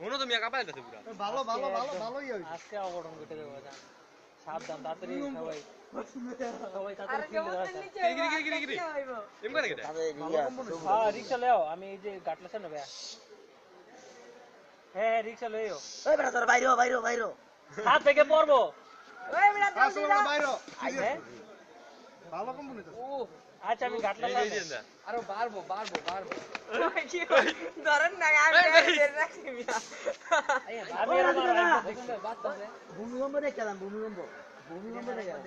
মনে তো মিয়া কাপাই দিতেছে পুরা। ভালো ভালো ভালো ভালোই হইছে আজকে অঘটন ঘটে দেবো জান। সাবধান তাড়াতাড়ি সবাই। সবাই তাড়াতাড়ি হ্যাঁ রিক্সা লেও আমি এই যে গাটলেছে না ভাইয়া হ্যাঁ হ্যাঁ রিক্সা লইও ওই বেটা তোর বাইরে বাইরে বাইরে হাত থেকে পড়ব। বাইরে হ্যাঁ? ভালো কোম্পানি তো ও আচ্ছা আমি দেন আরও বাড়বো বাড়বো বাড়বো। আমি আর আমার দেখলে বাড়তেছে ভূমিকম্প দেখলাম ভূমিকম্প ভূমিকম্প দেখলাম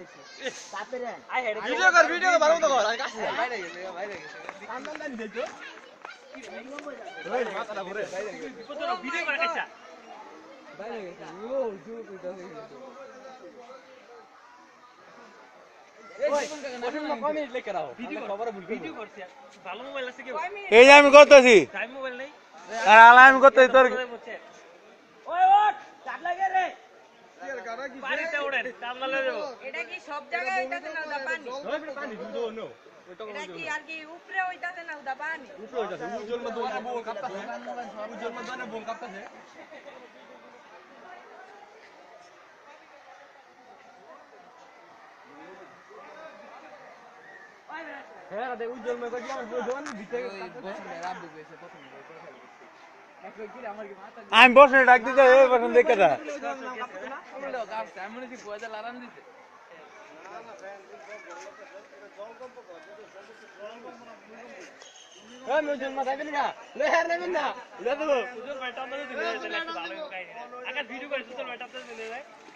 তারপরে আই হেড ভিডিও কর ভিডিও কর ভালো তো কর আমি কাছে বাইরে গেছে বাইরে গেছে। মাথাটা ঘুরে। ভিডিও করে কাচ্চা বাইরে গেছে। ও জোর এই যে আমি করতেছি। টাইম মোবাইল নেই। আলা আমি করতেছি তোর এটা কি সব জায়গায় হইতাছে না পানি? পানি নো এটা কি আর কি উপরে হইতাছে না ওটা পানি? উপরে হইতাছে উজ্জ্বল মধ্যে অনেক বল উজ্জ্বল মধ্যে বল কাঁপতাছে। হ্যাঁ দেখ উজ্জ্বল মে কই আমার কি মাথা আমি বসে ডাক দিতে এই বসে দেখে যা। দিলো কাটছে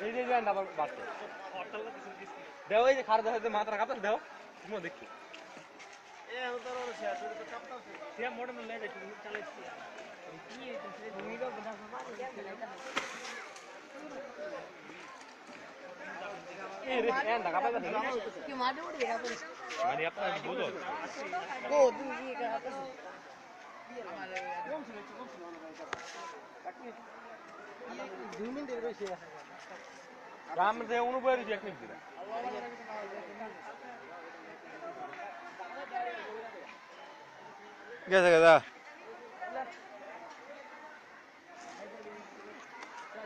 আমি মনে হচ্ছে পয়সা লারান দিতে এই মুজন মাথা দিবি না লে হার নেবেন না লে দেবো সুজন ভাই টান দিতে দিলে তাহলে একটু ভালো কাহিনী আগে ভিডিও করে সুজন ভাই টান দিতে দিলে এই যে জান আবার বাড়ছে হরতাল কিছু কিছু দেও এই যে খার দেখাতে মাথাটা কাঁপতাছে দেও তুমি দেখি সে মোটর না লেগে চালাইছি কি এই ভূমিকা বনা এই রে এন্ড কাঁপাইতাছে কি মাটি উড়ে গেছে মানে আপনার Ramazan'a onu verecek mi bize? Gel gel daha.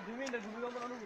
Düğmeyin de düğmeyi olmadan onu.